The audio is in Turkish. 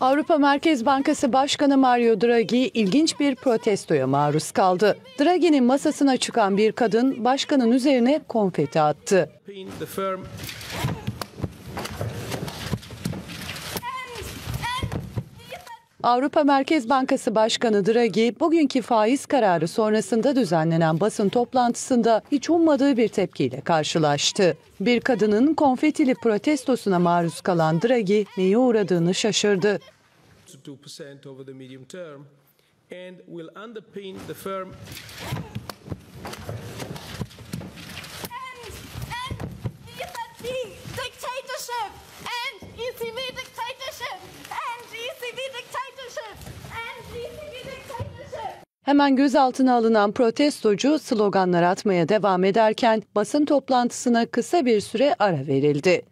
Avrupa Merkez Bankası Başkanı Mario Draghi ilginç bir protestoya maruz kaldı. Draghi'nin masasına çıkan bir kadın başkanın üzerine konfeti attı. Avrupa Merkez Bankası Başkanı Draghi bugünkü faiz kararı sonrasında düzenlenen basın toplantısında hiç ummadığı bir tepkiyle karşılaştı. Bir kadının konfetili protestosuna maruz kalan Draghi neye uğradığını şaşırdı. Hemen gözaltına alınan protestocu sloganlar atmaya devam ederken basın toplantısına kısa bir süre ara verildi.